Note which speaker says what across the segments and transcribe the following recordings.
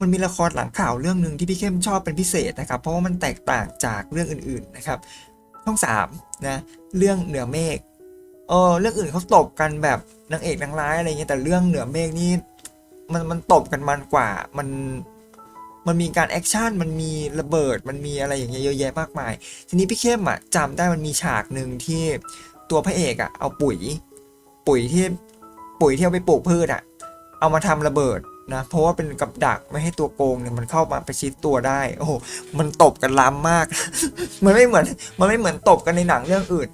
Speaker 1: มันมีละครหลังข่าวเรื่องหนึ่งที่พี่เข้มชอบเป็นพิเศษนะครับ เพราะว่ามันแตกต่างจากเรื่องอื่นๆนะครับ ช่องสามนะเรื่องเหนือเมฆเออเรื่องอื่นเขาตบกันแบบนางเอกนางร้ายอะไรเงี้ยแต่เรื่องเหนือเมฆนี่มันมันตบกันมันกว่ามันมันมีการแอคชั่นมันมีระเบิดมันมีอะไรอย่างเงี้ยเยอะแยะมากมาย ทีนี้พี่เข้มอะจำได้มันมีฉากหนึ่งที่ตัวพระเอกอะเอาปุ๋ย ปุ๋ยที่ปุ๋ยที่เอาไปปลูกพืชอะ เอามาทำระเบิด นะ เพราะว่าเป็นกับดักไม่ให้ตัวโกงเนี่ยมันเข้ามาประชิดตัวได้ โอ้โห มันตบกันล้ำมาก มันไม่เหมือน มันไม่เหมือนตบกันในหนังเรื่องอื่น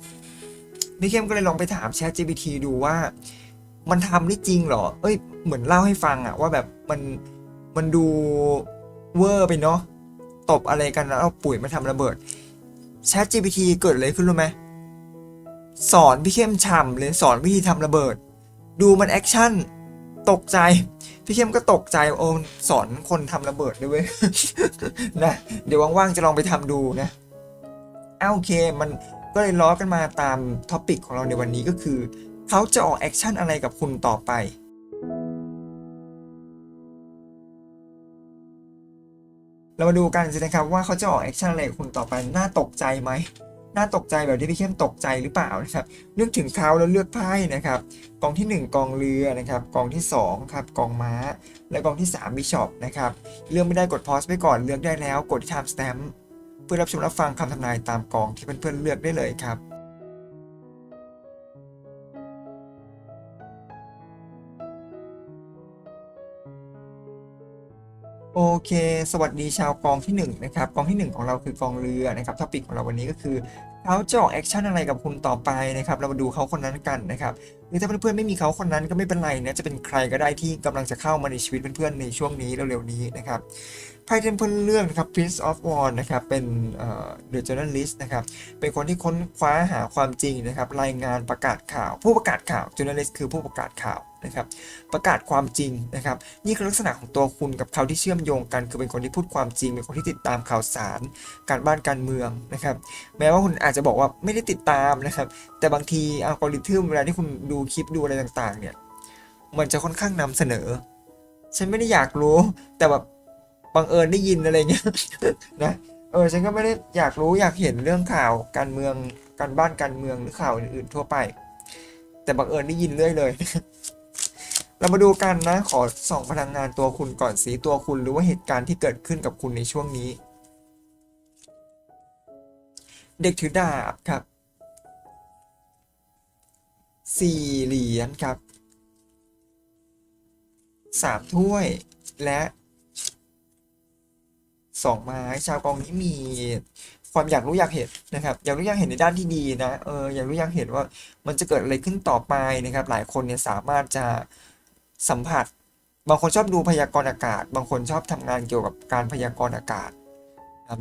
Speaker 1: พี่เข้มก็เลยลองไปถาม Chat GPT ดูว่า มันทำได้จริงเหรอ เอ้ย เหมือนเล่าให้ฟังอะว่าแบบมัน มันดูเวอร์ไปเนาะ ตบอะไรกันแล้วเอาปุ๋ยมาทำระเบิด Chat GPT เกิดอะไรขึ้นรู้ไหมสอนพี่เข้มฉ่ำเลยสอนวิธีทำระเบิด ดูมันแอคชั่น ตกใจ พี่เข้มก็ตกใจโอ้สอนคนทำระเบิดด้วยเวยนะเดี๋ยวว่างๆจะลองไปทำดูนะอ้าโอเคมันก็เลยล้อกันมาตามท็อปิกของเราในวันนี้ก็คือ เขาจะออกแอคชั่นอะไรกับคุณต่อไปเรามาดูกันสินะครับว่าเขาจะออกแอคชั่นอะไรกับคุณต่อไป น่าตกใจไหม น่าตกใจแบบที่พี่เข้มตกใจหรือเปล่านะครับนึกถึงเขาแล้วเลือกไพ่นะครับ กองที่ 1 กองเรือนะครับ กองที่ 2 ครับ กองม้า และกองที่3บิชอปนะครับ เลือกไม่ได้กดพอสไปก่อน เลือกได้แล้วกดที่ time stamp เพื่อรับชมรับฟังคำทำนายตามกองที่เพื่อนๆเลือกได้เลยครับ โอเค สวัสดีชาวกองที่ 1 นะครับ กองที่ 1 ของเราคือกองเรือนะครับท็อปิกของเราวันนี้ก็คือเขาจะออกแอคชั่นอะไรกับคุณต่อไปนะครับ เรามาดูเขาคนนั้นกันนะครับ หรือถ้าเพื่อนๆไม่มีเขาคนนั้นก็ไม่เป็นไรนะ จะเป็นใครก็ได้ที่กำลังจะเข้ามาในชีวิตเพื่อนๆในช่วงนี้เร็วๆนี้นะครับ ไพ่ที่เพื่อนเลือกนะครับ Prince of Wands นะครับ เป็นเอ่อ The Journalist นะครับ เป็นคนที่ค้นคว้าหาความจริงนะครับ รายงานประกาศข่าว ผู้ประกาศข่าว Journalist คือผู้ประกาศข่าวนะครับ ประกาศความจริงนะครับ นี่คือลักษณะของตัวคุณกับเขาที่เชื่อมโยงกัน คือเป็นคนที่พูดความจริง เป็นคนที่ติดตามข่าวสาร การบ้านการเมืองนะครับ แม้ว่าคุณอาจจะบอกว่าไม่ได้ติดตามนะครับ แต่บางทีอัลกอริทึมเวลาที่คุณดูคลิปดูอะไรต่างๆ เนี่ย มันจะค่อนข้างนำเสนอ ฉันไม่ได้อยากรู้ แต่แบบ บังเอิญได้ยินอะไรเงี้ยนะเออฉันก็ไม่ได้อยากรู้อยากเห็นเรื่องข่าวการเมืองการบ้านการเมืองหรือข่าวอื่นๆทั่วไป แต่บังเอิญได้ยินเรื่อยเลย เรามาดูกันนะขอส่องพลังงานตัวคุณก่อนสีตัวคุณหรือว่าเหตุการณ์ที่เกิดขึ้นกับคุณในช่วงนี้ เด็กถือดาบครับสี่เหรียญครับสามถ้วยและ สองไม้ชาวกองนี้มีความอยากรู้อยากเห็นนะครับอยากรู้อยากเห็นในด้านที่ดีนะเอออยากรู้อยากเห็นว่ามันจะเกิดอะไรขึ้นต่อไปนะครับ หลายคนเนี่ยสามารถจะสัมผัส บางคนชอบดูพยากรณ์อากาศ บางคนชอบทำงานเกี่ยวกับการพยากรณ์อากาศ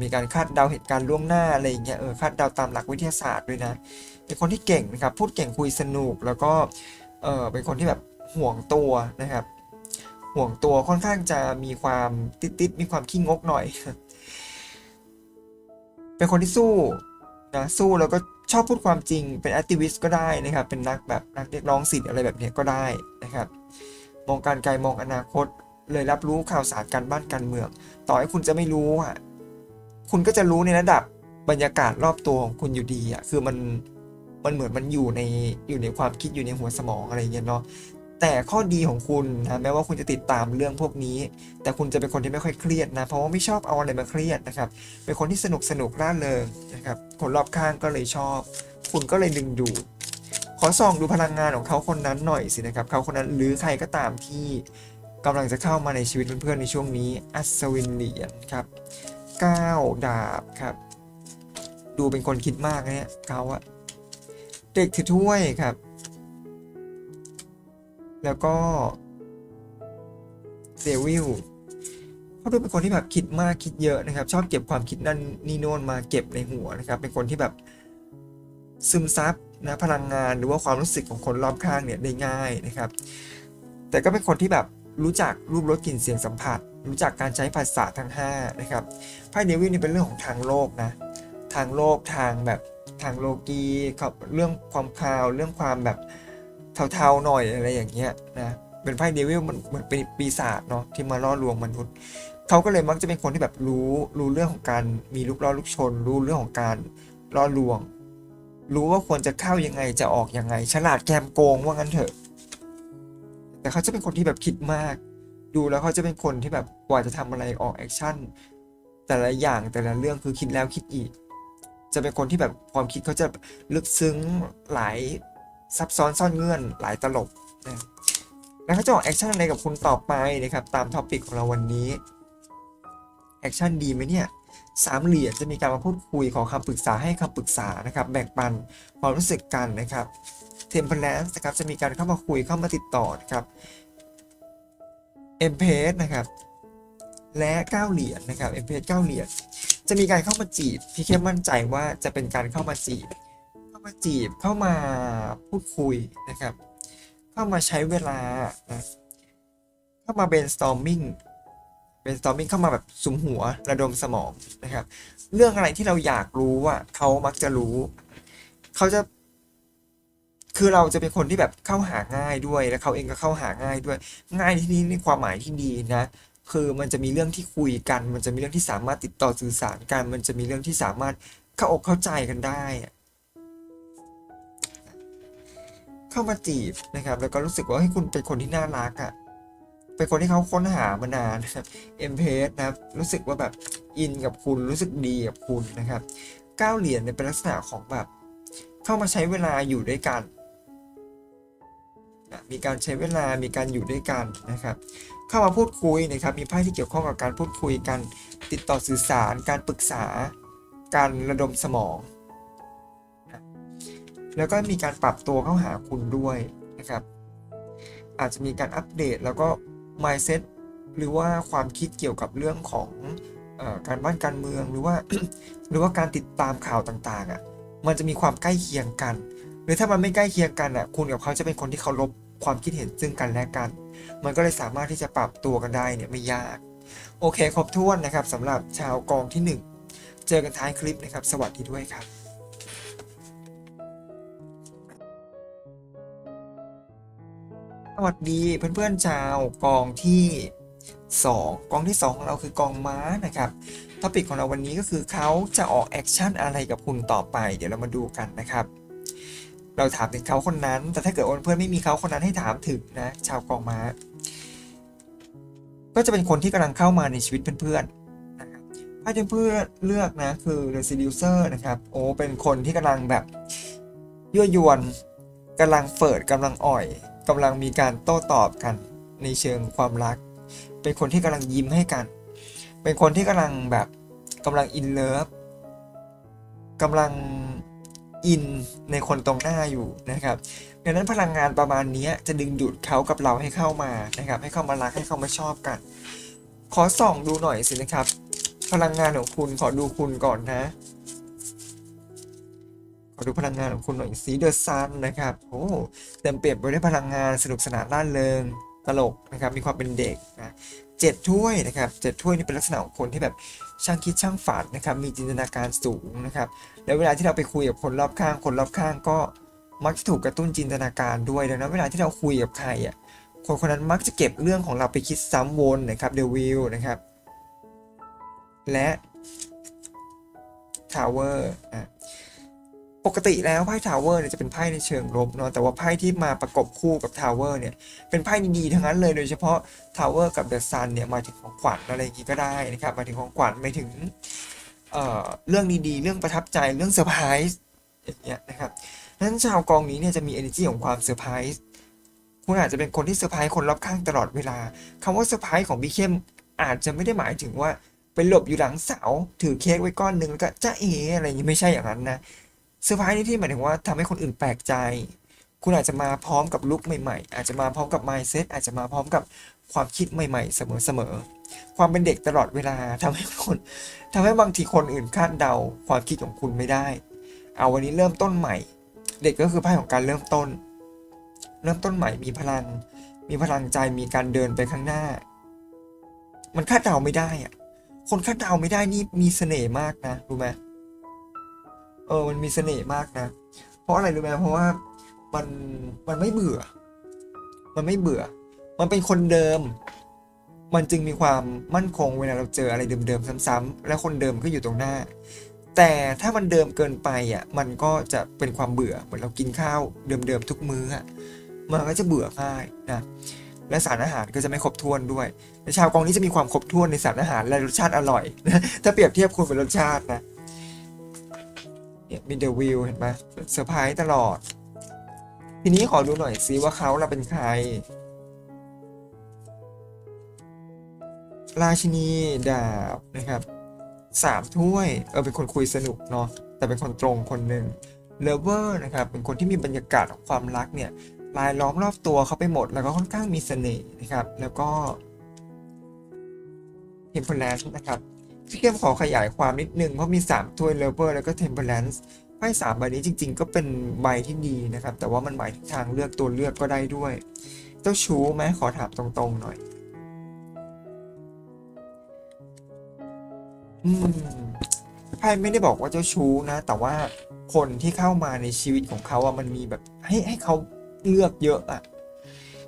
Speaker 1: มีการคาดเดาเหตุการณ์ล่วงหน้าอะไรอย่างเงี้ยเออคาดเดาตามหลักวิทยาศาสตร์ด้วยนะเป็นคนที่เก่งนะครับพูดเก่งคุยสนุกแล้วก็เออเป็นคนที่แบบห่วงตัวนะครับ ห่วงตัวค่อนข้างจะมีความติดๆมีความขี้งกหน่อย เป็นคนที่สู้นะสู้แล้วก็ชอบพูดความจริง เป็นแอคทิวิสต์ก็ได้นะครับ เป็นนักแบบนักเรียกร้องสิทธิ์อะไรแบบนี้ก็ได้นะครับ มองการไกลมองอนาคต เลยรับรู้ข่าวสารการบ้านการเมือง ต่อให้คุณจะไม่รู้อะคุณก็จะรู้ในระดับบรรยากาศรอบตัวของคุณอยู่ดีอะคือมันมันเหมือนมันอยู่ในอยู่ในความคิดอยู่ในหัวสมองอะไรเงี้ยเนาะ แต่ข้อดีของคุณนะแม้ว่าคุณจะติดตามเรื่องพวกนี้ แต่คุณจะเป็นคนที่ไม่ค่อยเครียดนะ เพราะว่าไม่ชอบเอาอะไรมาเครียดนะครับ เป็นคนที่สนุกสนุกร่าเริงนะครับ คนรอบข้างก็เลยชอบ คุณก็เลยดึงดูดขอส่องดูพลังงานของเขาคนนั้นหน่อยสินะครับ เขาคนนั้นหรือใครก็ตามที่กำลังจะเข้ามาในชีวิตเพื่อนๆในช่วงนี้ อัศวินเหรียญครับก้าวดาบครับ ดูเป็นคนคิดมากนะเนี่ยเขาอะเด็กถือถ้วยครับ แล้วก็เดวิลเขาดูเป็นคนที่แบบคิดมากคิดเยอะนะครับ ชอบเก็บความคิดนั่นนี่โน่นมาเก็บในหัวนะครับ เป็นคนที่แบบซึมซับนะพลังงานหรือว่าความรู้สึกของคนรอบข้างเนี่ยได้ง่ายนะครับ แต่ก็เป็นคนที่แบบรู้จักรูปรสกลิ่นเสียงสัมผัส รู้จักการใช้ภาษาทั้ง5นะครับไพ่เดวิลนี่เป็นเรื่องของทางโลกนะทางโลกทางแบบทางโลกีกับเรื่องความคาวเรื่องความแบบ เทาๆหน่อยอะไรอย่างเงี้ยนะเป็นไพ่เดวิลมันเหมือนเป็นปีศาจเนาะที่มาล่อลวงมนุษย์เขาก็เลยมักจะเป็นคนที่แบบรู้รู้เรื่องของการมีลูกล่อลูกชน รู้เรื่องของการล่อลวง รู้ว่าควรจะเข้ายังไงจะออกยังไง ฉลาดแกมโกงว่างั้นเถอะ แต่เขาจะเป็นคนที่แบบคิดมาก ดูแล้วเขาจะเป็นคนที่แบบกว่าจะทำอะไรออกแอคชั่นแต่ละอย่างแต่ละเรื่องคือคิดแล้วคิดอีก จะเป็นคนที่แบบความคิดเขาจะลึกซึ้งหลาย ซับซ้อนซ่อนเงื่อนหลายตลบนะแล้วเขาจะออกแอคชั่นอะไรกับคุณต่อไปนะครับตามท็อปิกของเราวันนี้แอคชั่นดีไหมเนี่ยสามเหรียญจะมีการมาพูดคุยขอคำปรึกษาให้คำปรึกษานะครับ แบ่งปันความรู้สึกกันนะครับเทมเพลนส์นะครับจะมีการเข้ามาคุยเข้ามาติดต่อนะครับเอ็มเพสนะครับและเก้าเหรียญนะครับเอ็มเพสเก้าเหรียญจะมีการเข้ามาจีบพี่เข้มมั่นใจว่าจะเป็นการเข้ามาจีบ มาจีบเข้ามาพูดคุยนะครับ เข้ามาใช้เวลานะเข้ามา brainstorming brainstorming เข้ามาแบบสุมหัวระดมสมองนะครับ เรื่องอะไรที่เราอยากรู้อะเขามักจะรู้ เขาจะ คือเราจะเป็นคนที่แบบเข้าหาง่ายด้วย แล้วเขาเองก็เข้าหาง่ายด้วย ง่ายที่นี้ในความหมายที่ดีนะคือมันจะมีเรื่องที่คุยกัน มันจะมีเรื่องที่สามารถติดต่อสื่อสารกัน มันจะมีเรื่องที่สามารถเข้าอกเข้าใจกันได้ เข้ามาจีบนะครับ แล้วก็รู้สึกว่าให้คุณเป็นคนที่น่ารักอะ่ะเป็นคนที่เขาค้นหามานานนะครับเอ็มเพสนะครับรู้สึกว่าแบบอินกับคุณรู้สึกดีกับคุณนะครับก้าเหรียญเนี่ยเป็นลักษณะของแบบ เข้ามาใช้เวลาอยู่ด้วยกันนะมีการใช้เวลา มีการอยู่ด้วยกันนะครับ เข้ามาพูดคุยนะครับ มีไพ่ที่เกี่ยวข้องกับการพูดคุยกัน ติดต่อสื่อสาร การปรึกษา การระดมสมอง แล้วก็มีการปรับตัวเข้าหาคุณด้วยนะครับ อาจจะมีการอัปเดตแล้วก็ mindset หรือว่าความคิดเกี่ยวกับเรื่องของอการบ้านการเมืองหรือว่า หรือว่าการติดตามข่าวต่างๆอะมันจะมีความใกล้เคียงกัน หรือถ้ามันไม่ใกล้เคียงกันอะคุณกับเขาจะเป็นคนที่เคารพความคิดเห็นซึ่งกันและกัน มันก็เลยสามารถที่จะปรับตัวกันได้เนี่ยไม่ยาก โอเค ครบถ้วนนะครับสำหรับชาวกองที่ 1 เจอกันท้ายคลิปนะครับ สวัสดีด้วยครับ สวัสดีเพื่อนๆชาวกองที่ 2 กองที่ 2 ของเราคือกองม้านะครับท็อปิกของเราวันนี้ก็คือเขาจะออกแอคชั่นอะไรกับคุณต่อไป เดี๋ยวเรามาดูกันนะครับ เราถามถึงเขาคนนั้น แต่ถ้าเกิดเพื่อนไม่มีเขาคนนั้นให้ถามถึงนะ ชาวกองม้า ก็จะเป็นคนที่กำลังเข้ามาในชีวิตเพื่อนๆนะครับถ้าจะเพื่อนเลือกนะคือ The Seducer นะครับโอ้เป็นคนที่กำลังแบบยั่วยวนกำลังเฟิดกำลังอ่อย กำลังมีการโต้ตอบกันในเชิงความรัก เป็นคนที่กำลังยิ้มให้กัน เป็นคนที่กำลังแบบกำลังอินเลิฟกำลังอินในคนตรงหน้าอยู่นะครับ ดังนั้นพลังงานประมาณนี้จะดึงดูดเขากับเราให้เข้ามานะครับ ให้เข้ามารักให้เข้ามาชอบกัน ขอส่องดูหน่อยสินะครับ พลังงานของคุณขอดูคุณก่อนนะ ดูพลังงานของคุณหน่อยสีเดอะซันนะครับโอ้เต็มเปี่ยมไปด้วยพลังงานสนุกสนานร่าเริงตลกนะครับมีความเป็นเด็กนะเจ็ดถ้วยนะครับเจ็ดถ้วยนี่เป็นลักษณะของคนที่แบบช่างคิดช่างฝันนะครับมีจินตนาการสูงนะครับแล้วเวลาที่เราไปคุยกับคนรอบข้าง คนรอบข้างก็มักจะถูกกระตุ้นจินตนาการด้วยดังนั้นเวลาที่เราคุยกับใครอะคนคนนั้นมักจะเก็บเรื่องของเราไปคิดซ้ำวนนะครับเดวิลนะครับและ Tower อะ ปกติแล้วไพ่ Tower เนี่ยจะเป็นไพ่ในเชิงลบเนาะแต่ว่าไพ่ที่มาประกบคู่กับ Tower เนี่ยเป็นไพ่ดีๆทั้งนั้นเลยโดยเฉพาะ Tower กับ The Sun เนี่ยมาถึงของขวัญอะไรอย่างงี้ก็ได้นะครับมาถึงของขวัญหมาถึงเอ่อเรื่องดีๆ เรื่องประทับใจเรื่องเซอร์ไพรส์อย่างเงี้ยนะครับนั้นชาวกองนี้เนี่ยจะมี energy ของความเซอร์ไพรส์คุณอาจจะเป็นคนที่เซอร์ไพรส์คนรอบข้างตลอดเวลาคำว่าเซอร์ไพรส์ของพี่เข้มอาจจะไม่ได้หมายถึงว่าไปหลบอยู่หลังเสาถือเค้กไว้ก้อนหนึ่งแล้วก็จ้าเออะไรอย่างงี้ไม่ใช่อย่างนั้นนะ เซอร์ไพรส์ในที่หมายถึงว่าทำให้คนอื่นแปลกใจ คุณอาจจะมาพร้อมกับลุคใหม่ๆ อาจจะมาพร้อมกับ mindset อาจจะมาพร้อมกับความคิดใหม่ๆ เสมอๆ ความเป็นเด็กตลอดเวลาทำให้คนทำให้บางทีคนอื่นคาดเดาความคิดของคุณไม่ได้ เอาวันนี้เริ่มต้นใหม่ เด็กก็คือไพ่ของการเริ่มต้น เริ่มต้นใหม่มีพลัง มีพลังใจมีการเดินไปข้างหน้า มันคาดเดาไม่ได้อะคนคาดเดาไม่ได้นี่มีเสน่ห์มากนะรู้ไหม ออมันมีเสน่ห์มากนะ เพราะอะไรรู้ไหมเพราะว่ามันมันไม่เบื่อ มันไม่เบื่อ มันเป็นคนเดิม มันจึงมีความมั่นคงเวลาเราเจออะไรเดิมๆซ้ำๆแล้วคนเดิมก็อยู่ตรงหน้า แต่ถ้ามันเดิมเกินไปอะมันก็จะเป็นความเบื่อเหมือนเรากินข้าวเดิมๆทุกมื้ออะมันก็จะเบื่อง่ายนะและสารอาหารก็จะไม่ครบถ้วนด้วยแต่ชาวกองนี้จะมีความครบถ้วนในสารอาหารและรสชาติอร่อย ถ้าเปรียบเทียบคุณเป็นรสชาตินะ เนี่ยมีเดวิลเห็นไหมเซอร์ไพรส์ตลอด ทีนี้ขอดูหน่อยซิว่าเขาเราเป็นใคร ราชินีดาบนะครับสามถ้วย เออเป็นคนคุยสนุกเนาะแต่เป็นคนตรงคนหนึ่งเลเวอร์นะครับเป็นคนที่มีบรรยากาศของความรักเนี่ยลายล้อมรอบตัวเขาไปหมด แล้วก็ค่อนข้างมีเสน่ห์นะครับ แล้วก็เทมเพลนนะครับ พี่เข้มขอขยายความนิดนึง เพราะมี 3 ถ้วยเลเวอร์แล้วก็เทมเพลนซ์ไพ่สามใบนี้จริง ๆ ก็เป็นใบที่ดีนะครับ แต่ว่ามันหมายถึงทางเลือกตัวเลือกก็ได้ด้วย เจ้าชู้ไหมขอถามตรงๆหน่อย อืมไพ่ไม่ได้บอกว่าเจ้าชู้นะ แต่ว่าคนที่เข้ามาในชีวิตของเขาอะมันมีแบบให้ให้เขาเลือกเยอะอะ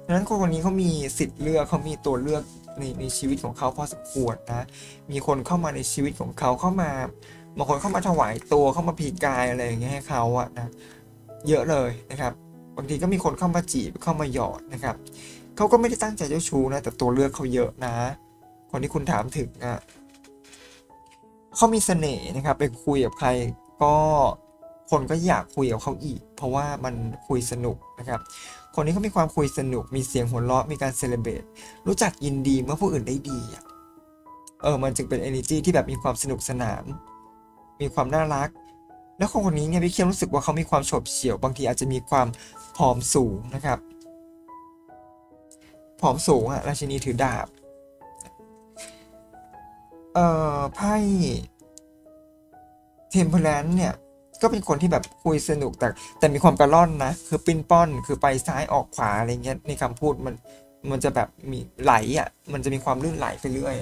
Speaker 1: ดังนั้นคนคนนี้เขามีสิทธิ์เลือกเขามีตัวเลือกในในชีวิตของเขาพอสมควรนะ มีคนเข้ามาในชีวิตของเขาเข้ามาบางคนเข้ามาถวายตัวเข้ามาพีกายอะไรอย่างเงี้ยให้เขาอะนะเยอะเลยนะครับบางทีก็มีคนเข้ามาจีบเข้ามาหยอดนะครับเขาก็ไม่ได้ตั้งใจเจ้าชู้นะแต่ตัวเลือกเขาเยอะนะ คนที่คุณถามถึงอะเขามีเสน่ห์นะครับไปคุยกับใครก็คนก็อยากคุยกับเขาอีก เพราะว่ามันคุยสนุกนะครับ คนนี้เขามีความคุยสนุก มีเสียงหัวเราะ มีการเซเลบรตรู้จักยินดีเมื่อผู้อื่นได้ดีอะเออ มันจึงเป็น energy ที่แบบมีความสนุกสนาน มีความน่ารัก แล้วคนคนนี้เนี่ยพี่เคียมรู้สึกว่าเขามีความโฉบเฉี่ยว บางทีอาจจะมีความผอมสูงนะครับ ผอมสูงอะราชินีถือดาบ เอ่อ ไพ่เทมเพลนเนี่ย ก็เป็นคนที่แบบคุยสนุกแต่แต่มีความกระล่อนนะ คือปิ้นป้อนคือไปซ้ายออกขวาอะไรเงี้ยในคำพูดมันมันจะแบบมีไหลอะ มันจะมีความลื่นไหลไปเรื่อย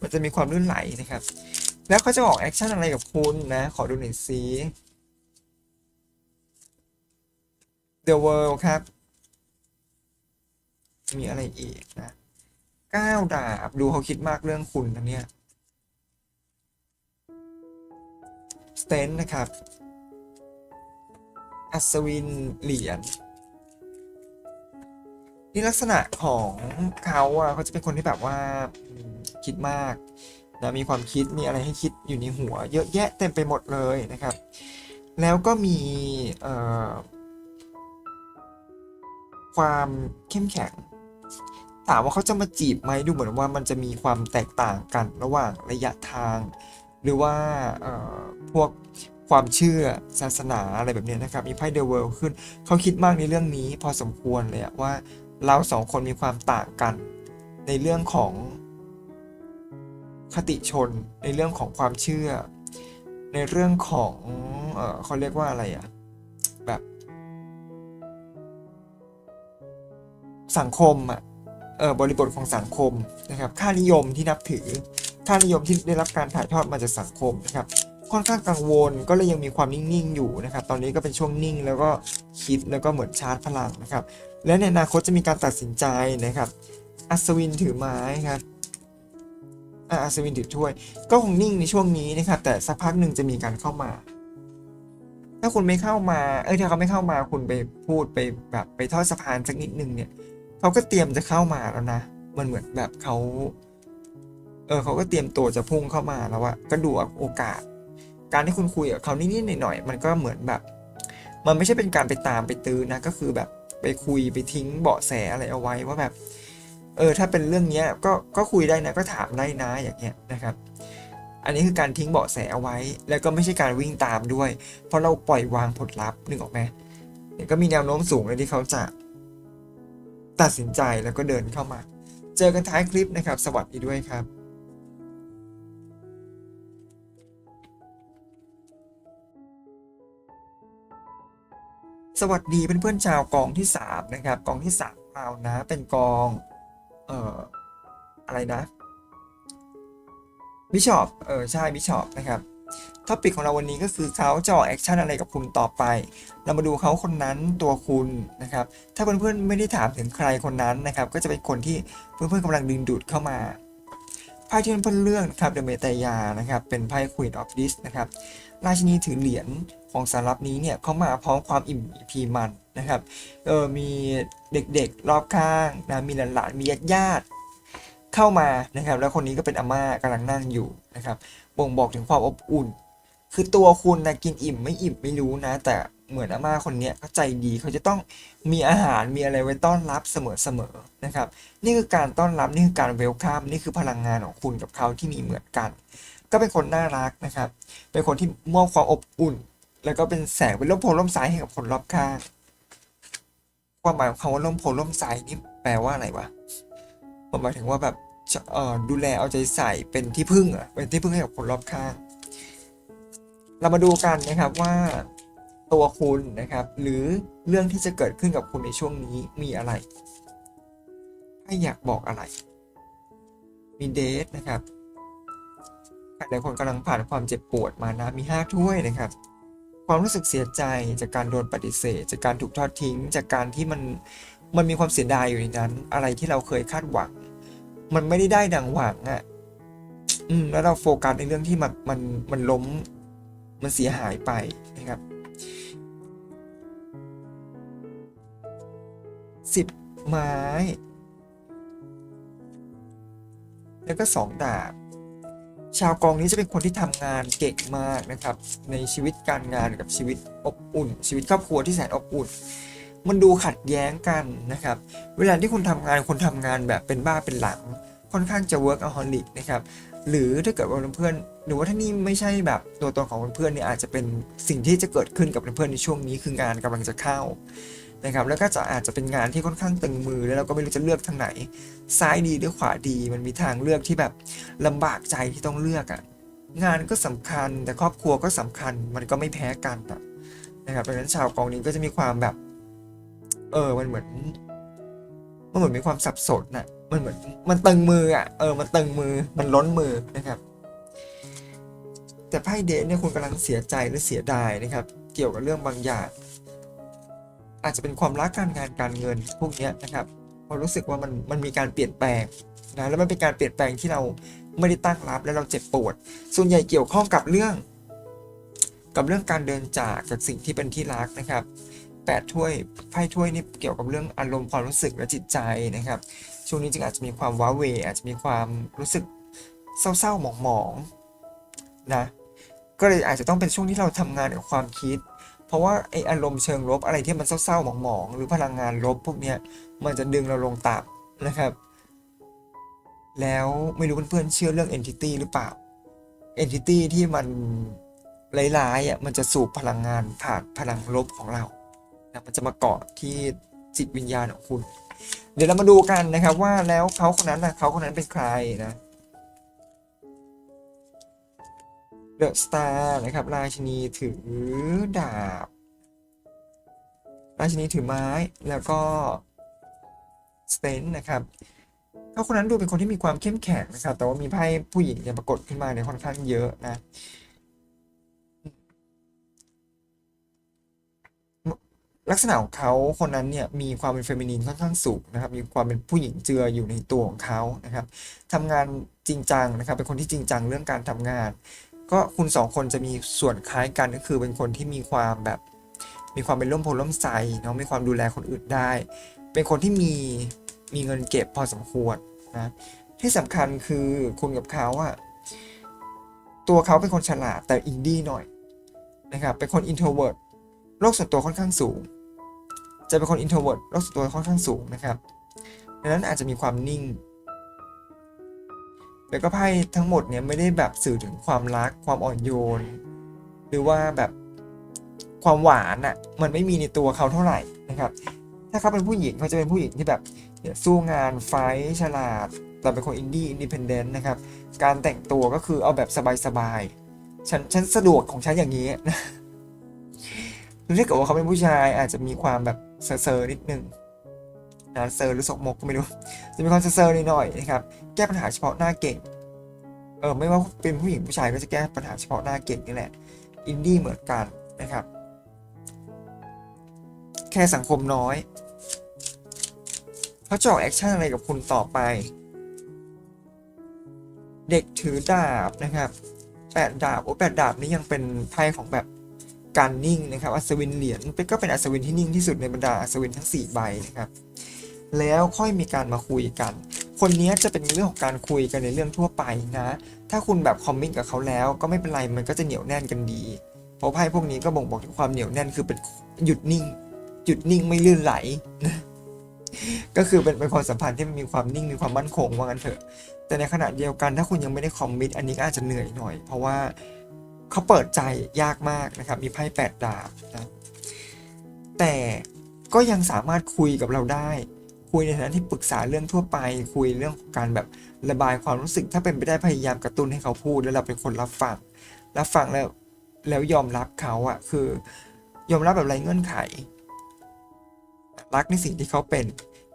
Speaker 1: มันจะมีความลื่นไหลนะครับ แล้วเขาจะออกแอคชั่นอะไรกับคุณนะ ขอดูหน่อยซิ The World ครับ มีอะไรอีกนะก้าวดาบดูเขาคิดมากเรื่องคุณนะเนี่ย สเตนนะครับ อัศวินเหรียญนี่ลักษณะของเขาอะเขาจะเป็นคนที่แบบว่าคิดมากนะมีความคิดมีอะไรให้คิดอยู่ในหัว เยอะแยะเต็มไปหมดเลยนะครับ แล้วก็มีความเข้มแข็งถามว่าเขาจะมาจีบไหมดูเหมือนว่ามันจะมีความแตกต่างกันระหว่างระยะทาง หรือว่าพวกความเชื่อศาสนาอะไรแบบนี้นะครับ มีไพ่เดอะเวิลด์ขึ้น เขาคิดมากในเรื่องนี้พอสมควรเลยว่าเราสองคนมีความต่างกัน ในเรื่องของคติชน ในเรื่องของความเชื่อ ในเรื่องของเออเขาเรียกว่าอะไรอะแบบ สังคมอะเออบริบทของสังคมนะครับ ค่านิยมที่นับถือ ค่านิยมที่ได้รับการถ่ายทอดมาจากสังคมนะครับค่อนข้างกังวลก็เลยยังมีความนิ่งๆอยู่นะครับตอนนี้ก็เป็นช่วงนิ่งแล้วก็คิดแล้วก็เหมือนชาร์จพลังนะครับและในอนาคตจะมีการตัดสินใจนะครับอัศวินถือไม้ครับอัศวินถือถ้วย ก็คงนิ่งในช่วงนี้นะครับแต่สักพักหนึ่งจะมีการเข้ามา ถ้าคุณไม่เข้ามาเอ้ยถ้าเขาไม่เข้ามาคุณไปพูดไปแบบไปทอดสะพานสักนิดนึงเนี่ยเขาก็เตรียมจะเข้ามาแล้วนะมันเหมือนแบบเขา เออเขาก็เตรียมตัวจะพุ่งเข้ามาแล้วอะก็ดูโอกาส การที่คุณคุยกับเขานิดๆหน่อยๆมันก็เหมือนแบบ มันไม่ใช่เป็นการไปตามไปตื้อนะก็คือแบบไปคุยไปทิ้งเบาะแสอะไรเอาไว้ว่าแบบ เออถ้าเป็นเรื่องเนี้ยก็ก็คุยได้นะก็ถามได้นะอย่างเงี้ยนะครับ อันนี้คือการทิ้งเบาะแสเอาไว้ แล้วก็ไม่ใช่การวิ่งตามด้วย เพราะเราปล่อยวางผลลัพธ์นึกออกไหมเนี่ยก็มีแนวโน้มสูงเลยที่เขาจะ ตัดสินใจแล้วก็เดินเข้ามา เจอกันท้ายคลิปนะครับ สวัสดีด้วยครับ สวัสดีเพื่อนๆชาวกองที่สามนะครับ กองที่สามของเรานะ เป็นกอง เอ่อ อะไรนะบิชอปเออใช่บิชอปนะครับท็อปิกของเราวันนี้ก็คือเขาจะออกแอคชั่นอะไรกับคุณต่อไป เรามาดูเขาคนนั้นตัวคุณนะครับ ถ้าเพื่อนๆไม่ได้ถามถึงใครคนนั้นนะครับ ก็จะเป็นคนที่เพื่อนๆกำลังดึงดูดเข้ามาไพ่ที่เพื่อนเลือกนะครับเดอะเมตายานะครับ เป็นไพ่ Queen of Dis นะครับ ราชินีถือเหรียญ ของสารลับนี้เนี่ยเขามาพร้อมความอิ่มพีมันนะครับเออมีเด็กๆรอบข้างนะมีหลานๆมีญาติๆเข้ามานะครับ แล้วคนนี้ก็เป็นอาม่ากำลังนั่งอยู่นะครับบ่งบอกถึงความอบอุ่น คือตัวคุณนะกินอิ่มไม่อิ่มไม่รู้นะ แต่เหมือนอาม่าคนนี้เขาใจดีเขาจะต้องมีอาหารมีอะไรไว้ต้อนรับเสมอๆนะครับ นี่คือการต้อนรับนี่คือการเวลคัมนี่คือพลังงานของคุณกับเขาที่มีเหมือนกัน ก็เป็นคนน่ารักนะครับ เป็นคนที่มอบความอบอุ่น แล้วก็เป็นแสงเป็นร่มโพล่มใสให้กับคนรอบข้างความหมายของคำว่าร่มโพล่มใสนี่แปลว่าอะไรวะมันหมายถึงว่าแบบเอ่อดูแลเอาใจใส่เป็นที่พึ่งอะเป็นที่พึ่งให้กับคนรอบข้าง เรามาดูกันนะครับว่าตัวคุณนะครับ หรือเรื่องที่จะเกิดขึ้นกับคุณในช่วงนี้มีอะไรให้อยากบอกอะไร มีเดทนะครับหลายคนกำลังผ่านความเจ็บปวดมานะมีห้าถ้วยนะครับ ความรู้สึกเสียใจจากการโดนปฏิเสธ จากการถูกทอดทิ้ง จากการที่มันมันมีความเสียดายอยู่ในนั้น อะไรที่เราเคยคาดหวัง มันไม่ได้ได้ดังหวังอะ่ะอืมแล้วเราโฟกัสในเรื่องที่มันมันมันล้ม มันเสียหายไปนะครับสิบไม้ แล้วก็สองดาบ ชาวกองนี้จะเป็นคนที่ทำงานเก่งมากนะครับ ในชีวิตการงานกับชีวิตอบอุ่น ชีวิตครอบครัวที่แสนอบอุ่น มันดูขัดแย้งกันนะครับ เวลาที่คุณทำงานคุณทำงานแบบเป็นบ้าเป็นหลัง ค่อนข้างจะ workaholic นะครับหรือถ้าเกิดว่าเพื่อนหรือว่าถ้านี่ไม่ใช่แบบตัวตนของเพื่อนเนี่ยอาจจะเป็นสิ่งที่จะเกิดขึ้นกับเพื่อนในช่วงนี้คืองานกำลังจะเข้า นะครับแล้วก็จะอาจจะเป็นงานที่ค่อนข้างตึงมือแล้วเราก็ไม่รู้จะเลือกทางไหน ซ้ายดีหรือขวาดีมันมีทางเลือกที่แบบลำบากใจที่ต้องเลือกอะ่ะงานก็สำคัญแต่ครอบครัวก็สำคัญมันก็ไม่แพ้กันอะนะครับดังนั้นชาวกองนี้ก็จะมีความแบบ เออมันเหมือนมันเหมือนมีความสับสนน่ะ มันเหมือนมันตึงมืออะ เออ มันตึงมือ มันล้นมือนะครับ แต่ไพ่เดทเนี่ยคุณกำลังเสียใจหรือเสียดายนะครับ เกี่ยวกับเรื่องบางอย่าง อาจจะเป็นความรักการงานการเงินพวกนี้นะครับเพรารู้สึกว่ามันมันมีการเปลี่ยนแปลงนะแล้วมันเป็นการเปลี่ยนแปลงที่เราไม่ได้ตั้งรับและเราเจ็บปวด ส่วนใหญ่เกี่ยวข้องกับเรื่อง กับเรื่องการเดินจากจากสิ่งที่เป็นที่รักนะครับแปดถ้วยไพ่ถ้วยนี่เกี่ยวกับเรื่องอารมณ์ความรู้สึกและจิตใจนะครับ ช่วงนี้จึงอาจจะมีความว้าเวอาจจะมีความรู้สึกเศร้าๆหมองๆนะก็เลยอาจจะต้องเป็นช่วงที่เราทำงานกับความคิด เพราะว่าไออารมณ์เชิงลบอะไรที่มันเศร้าๆหมองๆหรือพลังงานลบพวกเนี้ยมันจะดึงเราลงต่ำนะครับ แล้วไม่รู้เพื่อนๆเชื่อเรื่อง entity หรือเปล่า entity ที่มันร้ายๆอะมันจะสูบพลังงานผ่านพลังลบของเรานะมันจะมาเกาะที่จิตวิญญาณของคุณ เดี๋ยวเรามาดูกันนะครับว่าแล้วเขาคนนั้นนะเขาคนนั้นเป็นใครนะ เดอะสตาร์นะครับ ราชินีถือดาบ ราชินีถือไม้แล้วก็สเตนนะครับเขาคนนั้นดูเป็นคนที่มีความเข้มแข็งนะครับ แต่ว่ามีไพ่ผู้หญิงเนี่ยปรากฏขึ้นมาเนี่ยค่อนข้างเยอะนะลักษณะของเขาคนนั้นเนี่ยมีความเป็นเฟมินีนค่อนข้างสูงนะครับ มีความเป็นผู้หญิงเจืออยู่ในตัวของเขานะครับทำงานจริงจังนะครับ เป็นคนที่จริงจังเรื่องการทำงาน ก็คุณสองคนจะมีส่วนคล้ายกันก็คือเป็นคนที่มีความแบบ มีความเป็นร่มโพล่มไทรเนาะมีความดูแลคนอื่นได้ เป็นคนที่มีมีเงินเก็บพอสมควรนะที่สำคัญคือคุณกับเขาอะตัวเขาเป็นคนฉลาดแต่อินดี้หน่อยนะครับเป็นคนอินโทรเวิร์ดโลกส่วนตัวค่อนข้างสูง จะเป็นคนอินโทรเวิร์ดโลกส่วนตัวค่อนข้างสูงนะครับดังนั้นอาจจะมีความนิ่ง แล้วก็ไพ่ทั้งหมดเนี่ยไม่ได้แบบสื่อถึงความรักความอ่อนโยน หรือว่าแบบความหวานอะ่ะมันไม่มีในตัวเขาเท่าไหร่นะครับ ถ้าเขาเป็นผู้หญิงเขาจะเป็นผู้หญิงที่แบบสู้งานไฟฉลาดแต่เป็นคนอินดี้อินดิเพนเดนต์นะครับ การแต่งตัวก็คือเอาแบบสบายๆฉันฉันสะดวกของฉันอย่างนี้นะหรือถ้าเกิดว่าเขาเป็นผู้ชายอาจจะมีความแบบเซอร์นิดนึงนะเซอร์หรือสกมกก็ไม่รู้ จะมีความเซอร์นิดหน่อยนะครับ แก้ปัญหาเฉพาะหน้าเก่ง เออไม่ว่าเป็นผู้หญิงผู้ชายก็จะแก้ปัญหาเฉพาะหน้าเก่งนี่แหละ อินดี้เหมือนกันนะครับ แค่สังคมน้อยเขาจะออกแอคชั่นอะไรกับคุณต่อไป เด็กถือดาบนะครับแปดดาบโอ้แปดดาบนี่ยังเป็นไพ่ของแบบการนิ่งนะครับอัศวินเหรียญก็เป็นอัศวินที่นิ่งที่สุดในบรรดาอัศวินทั้ง 4 ใบนะครับ แล้วค่อยมีการมาคุยกัน คนนี้จะเป็นเรื่องของการคุยกันในเรื่องทั่วไปนะ ถ้าคุณแบบคอมมิตกับเขาแล้วก็ไม่เป็นไรมันก็จะเหนียวแน่นกันดี เพราะไพ่พวกนี้ก็บ่งบอกถึงความเหนียวแน่นคือเป็นหยุดนิ่ง หยุดนิ่งไม่ลื่นไหลนะก็คือเป็นเป็นความสัมพันธ์ที่มันมีความนิ่งมีความมั่นคงว่างั้นเถอะ แต่ในขณะเดียวกันถ้าคุณยังไม่ได้คอมมิตอันนี้ก็อาจจะเหนื่อยหน่อย เพราะว่าเขาเปิดใจยากมากนะครับ มีไพ่แปดดาบนะแต่ก็ยังสามารถคุยกับเราได้ คุยในฐานะที่ปรึกษาเรื่องทั่วไป คุยเรื่องการแบบระบายความรู้สึก ถ้าเป็นไปได้พยายามกระตุ้นให้เขาพูด แล้วเราเป็นคนรับฟังรับฟังแล้วแล้วยอมรับเขาอะคือยอมรับแบบไรเงื่อนไข รักในสิ่งที่เขาเป็น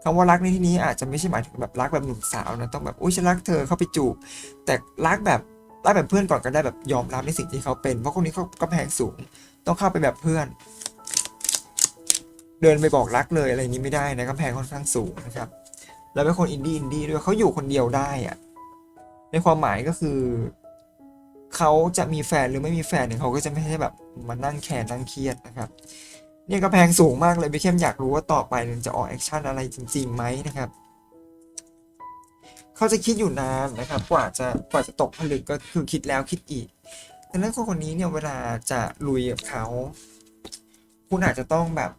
Speaker 1: คำว่ารักในที่นี้อาจจะไม่ใช่หมายถึงแบบรักแบบหนุ่มสาวนะต้องแบบอุ้ยฉันรักเธอเข้าไปจูบแต่รักแบบรักแบบเพื่อนก่อนก็ได้แบบยอมรับในสิ่งที่เขาเป็น เพราะคนนี้เขาก็แพงสูง ต้องเข้าไปแบบเพื่อน เดินไปบอกรักเลยอะไรนี้ไม่ได้นะกำแพงค่อนข้างสูงนะครับ แล้วเป็นคนอินดี้อินดี้ด้วยเขาอยู่คนเดียวได้อะในความหมายก็คือเขาจะมีแฟนหรือไม่มีแฟนเนี่ยเขาก็จะไม่ใช่แบบมานั่งแคร์นั่งเครียดนะครับเนี่ยกระแพงสูงมากเลยพี่เข้มอยากรู้ว่าต่อไปมันจะออกแอคชั่นอะไรจริงๆไหมนะครับเขาจะคิดอยู่นานนะครับ กว่าจะกว่าจะตกผลึกก็คือคิดแล้วคิดอีกดังนั้นคนคนนี้เนี่ยเวลาจะลุยกับเขา คุณอาจจะต้องแบบ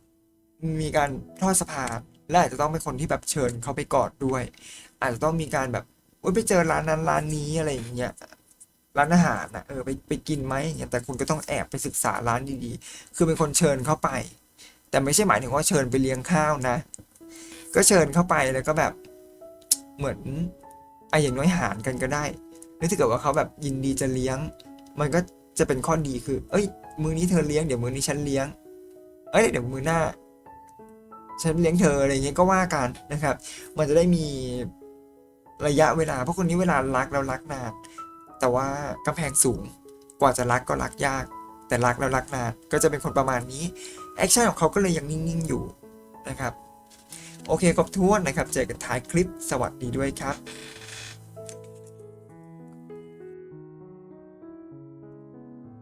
Speaker 1: มีการทอดสะพานและอาจจะต้องเป็นคนที่แบบเชิญเขาไปกอดด้วย อาจจะต้องมีการแบบไปเจอร้านนั้นร้านนี้อะไรอย่างเงี้ยร้านอาหารนะเออไปไปกินไหมอย่างเงี้ยแต่คุณก็ต้องแอบไปศึกษาร้านดีๆ คือเป็นคนเชิญเข้าไป แต่ไม่ใช่หมายถึงว่าเชิญไปเลี้ยงข้าวนะ ก็เชิญเข้าไปแล้วก็แบบเหมือนไอะอย่างน้อยหารกันก็ได้แล้วถ้าเกิดว่าเขาแบบยินดีจะเลี้ยง มันก็จะเป็นข้อดีคือ เอ้ย มือนี้เธอเลี้ยงเดี๋ยวมือนี้ฉันเลี้ยง เอ้ยเดี๋ยวมือหน้า ฉันเลี้ยงเธออะไรอย่างเงี้ยก็ว่ากันนะครับ มันจะได้มีระยะเวลา เพราะคนนี้เวลารักแล้วรักนานแต่ว่ากำแพงสูงกว่าจะรักก็รักยาก แต่รักแล้วรักนานก็จะเป็นคนประมาณนี้แอคชั่นของเขาก็เลยยังนิ่งๆอยู่นะครับ โอเคครบถ้วนนะครับ เจอกันท้ายคลิปสวัสดีด้วยครับ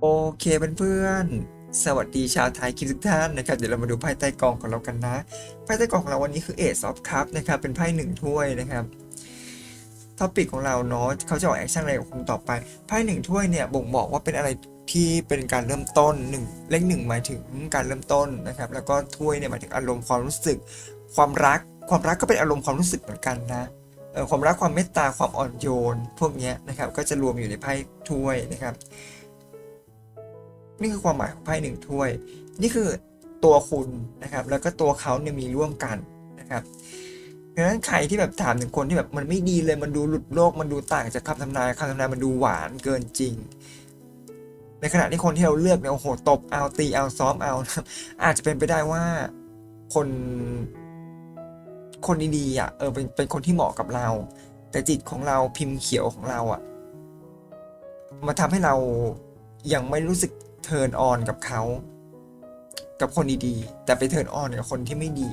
Speaker 1: โอเคเพื่อนๆ สวัสดีชาวไทยคลิปทุกท่านนะครับเดี๋ยวเรามาดูไพ่ใต้กองของเรากันนะไพ่ใต้กองของเราวันนี้คือ Ace of Cups นะครับเป็นไพ่หนึ่งถ้วยนะครับท็อปิกของเราเนาะเขาจะออกแอคชั่นอะไรกับคุณต่อไปไพ่หนึ่งถ้วยเนี่ยบ่งบอกว่าเป็นอะไรที่เป็นการเริ่มต้นหนึ่งเลขหนึ่งหมายถึงการเริ่มต้นนะครับ แล้วก็ถ้วยเนี่ยหมายถึงอารมณ์ความรู้สึก ความรัก ความรักก็เป็นอารมณ์ความรู้สึกเหมือนกันนะความรักความเมตตาความอ่อนโยน พวกนี้นะครับก็จะรวมอยู่ในไพ่ถ้วยนะครับ นี่คือความหมายของไพ่หนึ่งถ้วย นี่คือตัวคุณนะครับ แล้วก็ตัวเขาเนี่ยมีร่วมกันนะครับดังนั้นใครที่แบบถามถึงคนที่แบบมันไม่ดีเลยมันดูหลุดโลกมันดูต่างจากคำทำนายคำทำนายมันดูหวานเกินจริง ในขณะที่คนที่เราเลือกเนี่ยโอ้โหตบเอาตีเอาซ้อมเอา อาจจะเป็นไปได้ว่าคนคนดีๆอะเออเป็นเป็นคนที่เหมาะกับเรา แต่จิตของเราพิมพ์เขียวของเราอะมาทำให้เรายังไม่รู้สึก เทิร์นออนกับเขากับคนดีๆ แต่ไปเทิร์นออนกับคนที่ไม่ดี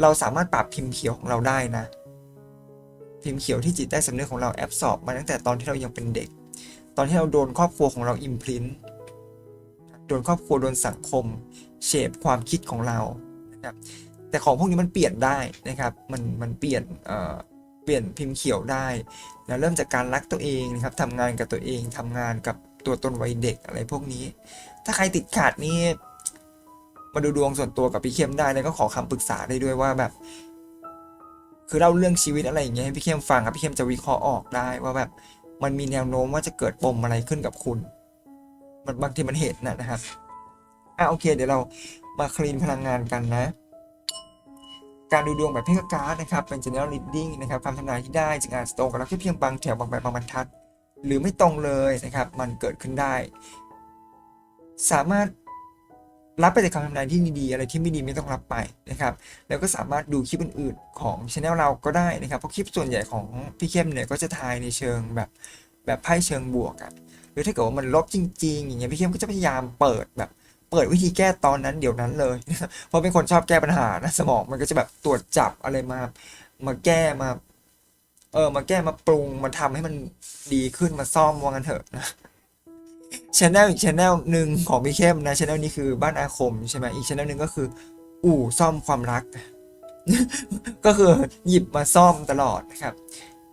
Speaker 1: เราสามารถปรับพิมพ์เขียวของเราได้นะ พิมพ์เขียวที่จิตใต้สำนึกของเราแอบสอบมาตั้งแต่ตอนที่เรายังเป็นเด็ก ตอนที่เราโดนครอบครัวของเราอิมพลินโดนครอบครัวโดนสังคมเชฟความคิดของเรานะครับแต่ของพวกนี้มันเปลี่ยนได้นะครับมันมันเปลี่ยนเอ่อเปลี่ยนพิมพ์เขียวได้นะเริ่มจากการรักตัวเองนะครับทำงานกับตัวเองทำงานกับ ตัวตนวัยเด็กอะไรพวกนี้ ถ้าใครติดขาดนี่มาดูดวงส่วนตัวกับพี่เข้มได้แล้วก็ขอคำปรึกษาได้ด้วยว่าแบบ คือเล่าเรื่องชีวิตอะไรอย่างเงี้ยให้พี่เข้มฟังครับพี่เข้มจะวิเคราะห์ออกได้ว่าแบบ มันมีแนวโน้มว่าจะเกิดปมอะไรขึ้นกับคุณ มันบางทีมันเห็นนะนะครับอะโอเค เดี๋ยวเรามาคลีนพลังงานกันนะ การดูดวงแบบเพ่งการ์ดนะครับ เป็น general reading นะครับคำทำนายที่ได้จึงาจจะตรงกับเราแค่เพียงบางแถวบางแบบบางบรรทัด หรือไม่ตรงเลยนะครับ มันเกิดขึ้นได้ สามารถรับไปแต่คำทำนายที่ดีๆอะไรที่ไม่ดีไม่ต้องรับไปนะครับ แล้วก็สามารถดูคลิปอื่นๆของช anel เราก็ได้นะครับ เพราะคลิปส่วนใหญ่ของพี่เข้มเนี่ยก็จะทายในเชิงแบบแบบไพ่เชิงบวกอะหรือถ้าเกิดว่ามันลบจริง ๆ อย่างเงี้ยพี่เข้มก็จะพยายามเปิดแบบเปิดวิธีแก้ตอนนั้นเดี๋ยวนั้นเลย เพราะเป็นคนชอบแก้ปัญหานะสมองมันก็จะแบบตรวจจับอะไรมา มาแก้มา เออ มาแก้มาปรุงมาทำให้มันดีขึ้นมาซ่อมว่างันเถอะนะชแนลอีกชแนลหนึ่งของพี่เข้มนะชแนลนี้คือบ้านอาคมใช่ไหมอีกชแนลหนึ่งก็คือ อู่ซ่อมความรัก ก็คือหยิบมาซ่อมตลอดนะครับ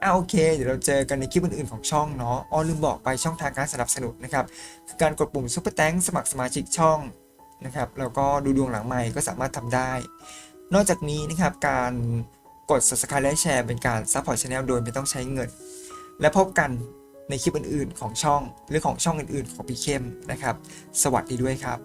Speaker 1: อ่าโอเค เดี๋ยวเราเจอกันในคลิปอื่นๆของช่องเนาะอ๋อลืมบอกไปช่องทางการสนับสนุนนะครับคือการกดปุ่มซุปเปอร์แตงสมัครสมาชิกช่องนะครับแล้วก็ดูดวงหลังใหม่ก็สามารถทำได้ นอกจากนี้นะครับการ กด subscribe และแชร์เป็นการซัพพอร์ตช anel โดยไม่ต้องใช้เงิน และพบกันในคลิปอื่นๆของช่องหรือของช่องอื่นๆของพี่เข้มนะครับ สวัสดีด้วยครับ